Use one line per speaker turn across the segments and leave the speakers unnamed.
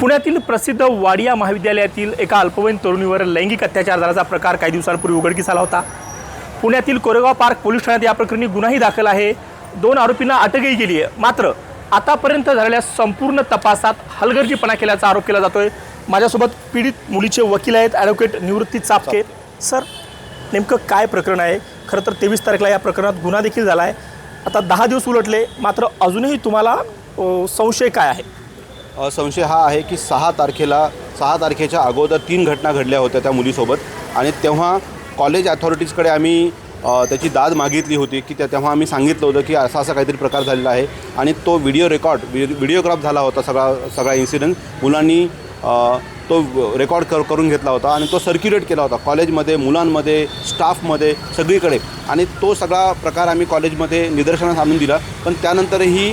पुण्यातील प्रसिद्ध वाडिया महाविद्यालयातील एका अल्पवयीन तरुणीवर लैंगिक अत्याचार झाल्याचा प्रकार काही दिवसांपूर्वी उघडकीस आला होता. पुण्यातील कोरेगाव पार्क पोलीस ठाण्यात या प्रकरणी गुन्हाही दाखल आहे. दोन आरोपींना अटकही केली आहे. मात्र आतापर्यंत झालेल्या संपूर्ण तपासात हलगर्जीपणा केल्याचा आरोप केला जातोय. माझ्यासोबत पीडित मुलीचे वकील आहेत. ॲडव्होकेट निवृत्ती चापके. सर नेमकं काय प्रकरण आहे? खरं तर तेवीस तारखेला या प्रकरणात गुन्हा देखील झाला आहे. आता दहा दिवस उलटले. मात्र अजूनही तुम्हाला संशय काय आहे?
संशय हा आहे की सहा तारखेला सहा तारखेच्या अगोदर तीन घटना घडल्या होत्या त्या मुलीसोबत. आणि तेव्हा कॉलेज अथॉरिटीजकडे आम्ही त्याची दाद मागितली होती की त्या तेव्हा आम्ही सांगितलं होतं की असा असा काहीतरी प्रकार झालेला आहे. आणि तो व्हिडिओ रेकॉर्ड व्हिडिओग्राफ झाला होता सगळा सगळा इन्सिडेंट मुलांनी तो रेकॉर्ड कर करून घेतला होता आणि तो सर्क्युलेट केला होता. कॉलेजमध्ये मुलांमध्ये स्टाफमध्ये सगळीकडे. आणि तो सगळा प्रकार आम्ही कॉलेजमध्ये निदर्शनास आणून दिला. पण त्यानंतरही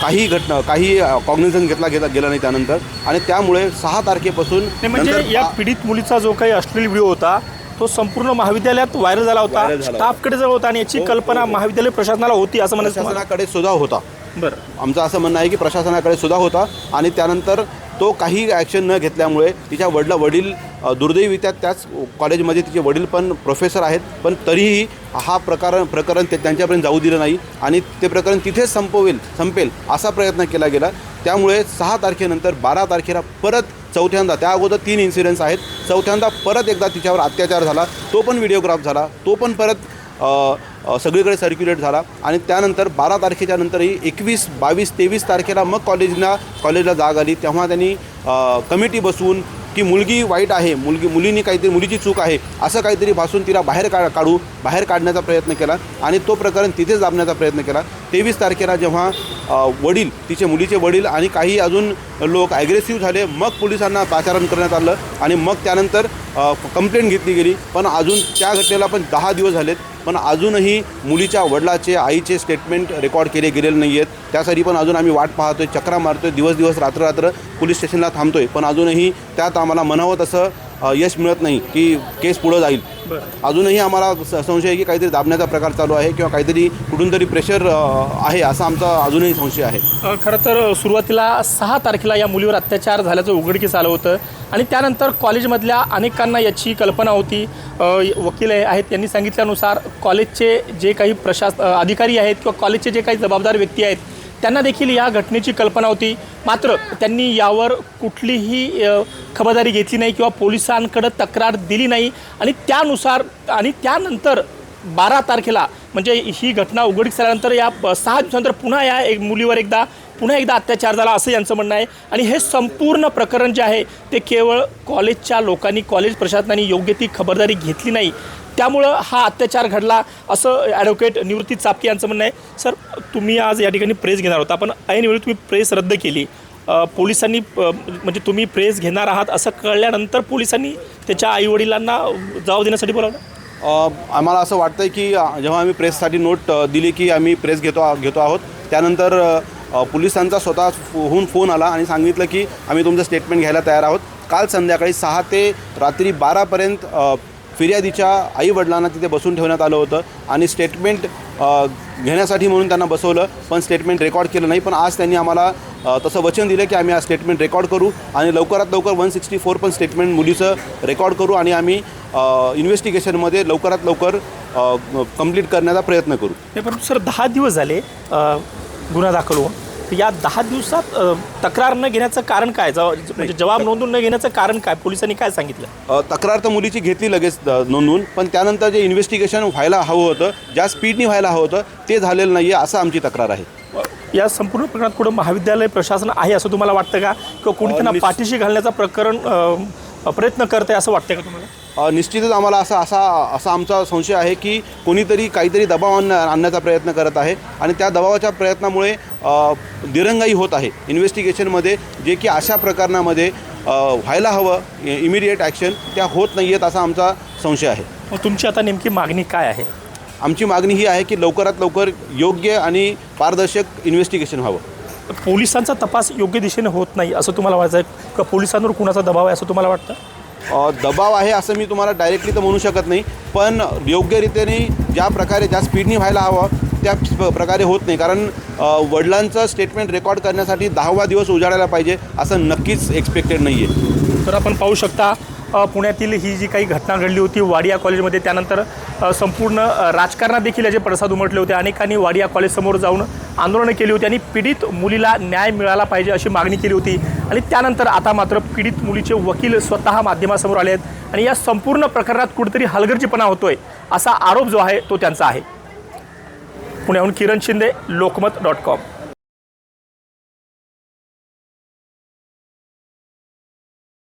काही घटना काही कॉग्निझन घेतला गेला गेला नाही त्यानंतर. आणि त्यामुळे सहा तारखेपासून
म्हणजे या पीडित मुलीचा जो काही अश्लील व्हिडिओ होता तो संपूर्ण महाविद्यालयात व्हायरल झाला होता स्टाफकडे जर होता. आणि याची
हो,
कल्पना
हो, हो.
महाविद्यालय प्रशासनाला होती असं म्हणायचं?
प्रशासनाकडे सुद्धा होता.
बरं.
आमचं असं म्हणणं आहे की प्रशासनाकडे सुद्धा होता आणि त्यानंतर तो काही ॲक्शन न घेतल्यामुळे तिच्या वडला वडील अ, दुर्दैवीत्या त्याच कॉलेजमध्ये तिचे वडील पण प्रोफेसर आहेत. पण तरीही हा प्रकार प्रकरण ते त्यांच्यापर्यंत जाऊ दिलं नाही आणि ते प्रकरण तिथेच संपवेल संपेल असा प्रयत्न केला गेला. त्यामुळे सहा तारखेनंतर बारा तारखेला परत चौथ्यांदा त्या अगोदर तीन इन्सिडेंट्स आहेत. चौथ्यांदा परत एकदा तिच्यावर अत्याचार झाला. तो पण व्हिडिओग्राफ झाला. तो पण परत सगळीकडे सर्क्युलेट झाला. आणि त्यानंतर बारा तारखेच्या नंतरही एकवीस बावीस तेवीस तारखेला मग कॉलेजला कॉलेजला जाग आली. तेव्हा त्यांनी कमिटी बसवून की मुलगी वाईट आहे मुलगी मुलींनी काहीतरी मुलीची चूक आहे असं काहीतरी भासून तिला बाहेर का काढू बाहेर काढण्याचा प्रयत्न केला. आणि तो प्रकरण तिथेच दाबण्याचा प्रयत्न केला. तेवीस तारखेला जेव्हा वडील तिचे मुलीचे वडील आणि काही अजून लोक ॲग्रेसिव्ह झाले. मग पोलिसांना पाचारण करण्यात आलं आणि मग त्यानंतर कंप्लेंट घेतली गेली. पण अजून त्या घटनेला पण दहा दिवस झालेत. पण अजूनही मुलीच्या वडिलाचे आईचे स्टेटमेंट रेकॉर्ड केले गेलेले नाही आहेत त्यासाठी पण अजून आम्ही वाट पाहतोय चक्रा मारतोय. दिवस दिवस रात्र रात्र पोलीस स्टेशनला थांबतोय. पण अजूनही त्यात आम्हाला मनावं तसं यश मिळत नाही की केस पुढं जाईल. अजूनही आम्हाला संशय आहे की काहीतरी दाबण्याचा प्रकार चालू आहे किंवा काहीतरी कुठून तरी प्रेशर आहे असा आमचा अजूनही संशय आहे.
खरं तर सुरुवातीला सहा तारखेला या मुलीवर अत्याचार झाल्याचं उघडकीस आलं होतं आणि त्यानंतर कॉलेजमधल्या अनेकांना याची कल्पना होती. वकील आहे- आहेत यांनी सांगितल्यानुसार कॉलेजचे जे काही प्रशास अधिकारी आहेत किंवा कॉलेजचे जे काही जबाबदार व्यक्ती आहेत त्यांना देखील या घटनेची कल्पना होती. मात्र त्यांनी यावर कुठलीही खबरदारी घेतली नाही किंवा पोलिसांकडं तक्रार दिली नाही. आणि त्यानुसार आणि त्यानंतर बारा तारखेला म्हणजे ही घटना उघडकीस आल्यानंतर या प- सहा दिवसानंतर पुन्हा या एक मुलीवर एकदा पुन्हा एकदा अत्याचार झाला असं यांचं म्हणणं आहे. आणि हे संपूर्ण प्रकरण जे आहे ते केवळ कॉलेजच्या लोकांनी कॉलेज प्रशासनाने योग्य ती खबरदारी घेतली नाही. त्यामुळं हा अत्याचार घडला असं ॲडव्होकेट निवृत्ती चापके यांचं म्हणणं आहे. सर तुम्ही आज या ठिकाणी प्रेस घेणार होता पण ऐनवेळी तुम्ही प्रेस रद्द केली. पोलिसांनी म्हणजे तुम्ही प्रेस घेणार आहात असं कळल्यानंतर पोलिसांनी त्याच्या आईवडिलांना जबाब देण्यासाठी बोलावलं?
आम्हाला असं वाटतं आहे की जेव्हा आम्ही प्रेससाठी नोट दिली की आम्ही प्रेस घेतो आ- घेतो आहोत त्यानंतर पोलिसांचा स्वतः होऊन फोन आला आणि सांगितलं की आम्ही तुमचं स्टेटमेंट घ्यायला तयार आहोत. काल संध्याकाळी सहा ते रात्री बारापर्यंत फिर्यादीच्या आईवडिलांना तिथे बसून ठेवण्यात आलं होतं आणि स्टेटमेंट घेण्यासाठी म्हणून त्यांना बसवलं पण स्टेटमेंट रेकॉर्ड केलं नाही. पण आज त्यांनी आम्हाला तसं वचन दिलं की आम्ही आज स्टेटमेंट रेकॉर्ड करू आणि लवकरात लवकर वन सिक्स्टी फोर पण स्टेटमेंट मुलीचं रेकॉर्ड करू आणि आम्ही इन्व्हेस्टिगेशनमध्ये लवकरात लवकर कंप्लीट करण्याचा प्रयत्न करू.
नाही परंतु सर दहा दिवस झाले गुन्हा दाखल होऊन. तर या दहा दिवसात तक्रार न घेण्याचं कारण काय? जवा- म्हणजे जबाब नोंदवून न घेण्याचं कारण काय? पोलिसांनी काय सांगितलं?
अ, तक्रार तर मुलीची घेतली लगेच अ, नोंदवून पण त्यानंतर जे इन्व्हेस्टिगेशन व्हायला हवं होतं ज्या स्पीडनी व्हायला हवं होतं ते झालेलं नाही आहे असं आमची तक्रार आहे.
या संपूर्ण प्रकरणात कुठं महाविद्यालय प्रशासन आहे असं तुम्हाला वाटतं का? किंवा कोणी त्यांना पाठीशी घालण्याचा प्रकरण अ, प्रयत्न करत आहे असं वाटतं का तुम्हाला?
अ, निश्चितच आम्हाला असा असा असा आमचा संशय आहे की कोणीतरी काहीतरी दबाव आण आणण्याचा प्रयत्न करत आहे आणि त्या दबावाच्या प्रयत्नामुळे अ, दिरंगाई होत आहे. इन्व्हेस्टिगेशनमध्ये जे की अशा प्रकरणामध्ये अ, व्हायला हवं इमिडिएट ॲक्शन त्या होत नाही आहेत असा आमचा संशय आहे.
मग तुमची आता नेमकी मागणी काय आहे?
आमची मागणी ही आहे की लवकरात लवकर योग्य आणि पारदर्शक इन्व्हेस्टिगेशन व्हावं.
पोलिसांचा तपास योग्य दिशेने होत नाही असं तुम्हाला वाटतं का पोलिसांवर कुणाचा दबाव आहे असं तुम्हाला वाटतं?
दबाव आहे असं मी तुम्हाला डायरेक्टली तर म्हणू शकत नाही पण योग्यरीतीने ज्या प्रकारे ज्या स्पीडनी व्हायला हवं त्या प्रकारे होत नाही. कारण वडिलांचं स्टेटमेंट रेकॉर्ड करण्यासाठी दहावा दिवस उजाडायला पाहिजे असं नक्कीच एक्सपेक्टेड नाही आहे
तर आपण पाहू शकता पुण्यातील ही जी काही घटना घडली होती वाडिया कॉलेजमध्ये त्यानंतर संपूर्ण राजकारणात देखील याचे पडसाद उमटले होते. अनेकांनी वाडिया कॉलेजसमोर जाऊन आंदोलनं केली होती आणि पीडित मुलीला न्याय मिळाला पाहिजे अशी मागणी केली होती. आणि त्यानंतर आता मात्र पीडित मुलीचे वकील स्वतः माध्यमासमोर आले आहेत आणि या संपूर्ण प्रकरणात कुठेतरी हलगर्जीपणा होतोय असा आरोप जो आहे तो त्यांचा आहे. पुण्याहून किरण शिंदे लोकमत डॉट कॉम.